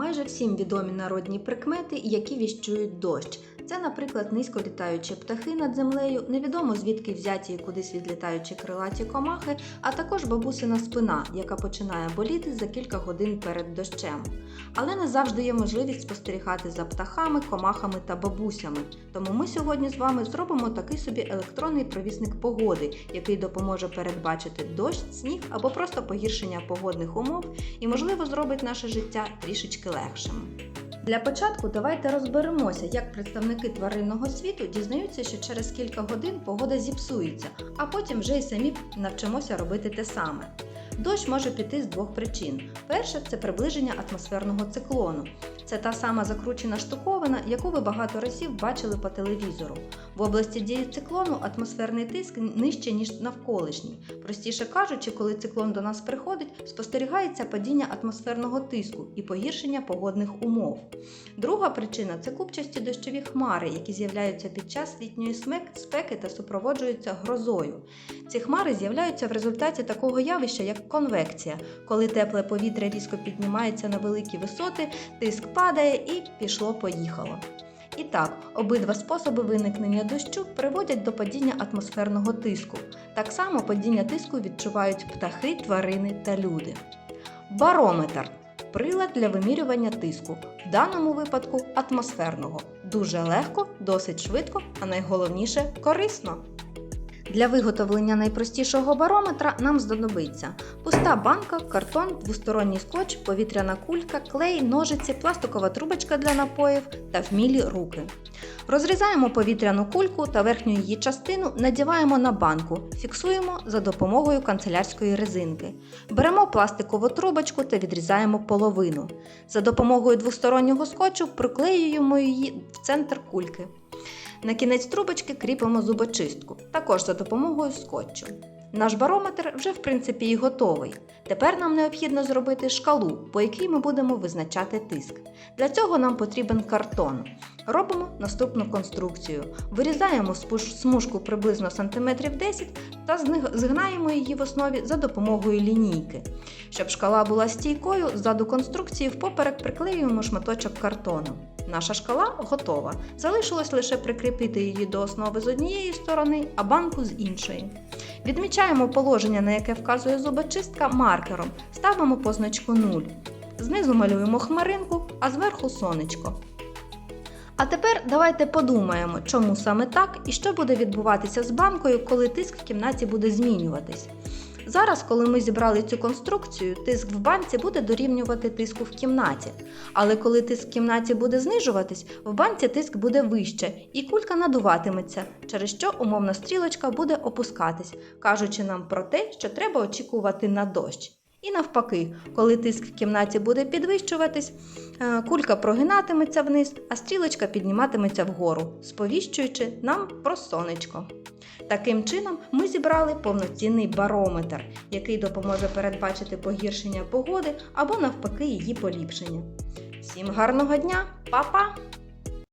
Майже всім відомі народні прикмети, які віщують дощ. Це, наприклад, низько літаючі птахи над землею, невідомо звідки взяті і кудись відлітаючі крилаті комахи, а також бабусина спина, яка починає боліти за кілька годин перед дощем. Але не завжди є можливість спостерігати за птахами, комахами та бабусями. Тому ми сьогодні з вами зробимо такий собі електронний провісник погоди, який допоможе передбачити дощ, сніг або просто погіршення погодних умов і, можливо, зробить наше життя трішечки легшим. Для початку давайте розберемося, як представники тваринного світу дізнаються, що через кілька годин погода зіпсується, а потім вже й самі навчимося робити те саме. Дощ може піти з двох причин. Перше це приближення атмосферного циклону. Це та сама закручена штуковина, яку ви багато разів бачили по телевізору. В області дії циклону атмосферний тиск нижче, ніж навколишній. Простіше кажучи, коли циклон до нас приходить, спостерігається падіння атмосферного тиску і погіршення погодних умов. Друга причина це купчасті дощові хмари, які з'являються під час літньої спеки та супроводжуються грозою. Ці хмари з'являються в результаті такого явища, як конвекція, коли тепле повітря різко піднімається на великі висоти, тиск падає і пішло-поїхало. І так, обидва способи виникнення дощу приводять до падіння атмосферного тиску. Так само падіння тиску відчувають птахи, тварини та люди. Барометр прилад для вимірювання тиску, в даному випадку атмосферного. Дуже легко, досить швидко, а найголовніше корисно. Для виготовлення найпростішого барометра нам знадобиться пуста банка, картон, двосторонній скотч, повітряна кулька, клей, ножиці, пластикова трубочка для напоїв та вмілі руки. Розрізаємо повітряну кульку та верхню її частину надіваємо на банку, фіксуємо за допомогою канцелярської резинки. Беремо пластикову трубочку та відрізаємо половину. За допомогою двостороннього скотчу приклеюємо її в центр кульки. На кінець трубочки кріпимо зубочистку, також за допомогою скотчу. Наш барометр вже в принципі і готовий. Тепер нам необхідно зробити шкалу, по якій ми будемо визначати тиск. Для цього нам потрібен картон. Робимо наступну конструкцію. Вирізаємо смужку приблизно сантиметрів 10 та згинаємо її в основі за допомогою лінійки. Щоб шкала була стійкою, ззаду конструкції впоперек приклеюємо шматочок картону. Наша шкала готова. Залишилось лише прикріпити її до основи з однієї сторони, а банку з іншої. Відмічаємо положення, на яке вказує зубочистка маркером. Ставимо позначку 0. Знизу малюємо хмаринку, а зверху сонечко. А тепер давайте подумаємо, чому саме так і що буде відбуватися з банкою, коли тиск в кімнаті буде змінюватись. Зараз, коли ми зібрали цю конструкцію, тиск в банці буде дорівнювати тиску в кімнаті. Але коли тиск в кімнаті буде знижуватись, в банці тиск буде вище і кулька надуватиметься, через що умовна стрілочка буде опускатись, кажучи нам про те, що треба очікувати на дощ. І навпаки, коли тиск в кімнаті буде підвищуватись, е, кулька прогинатиметься вниз, а стрілочка підніматиметься вгору, сповіщуючи нам про сонечко. Таким чином, ми зібрали повноцінний барометр, який допоможе передбачити погіршення погоди або навпаки її поліпшення. Всім гарного дня, Па-па!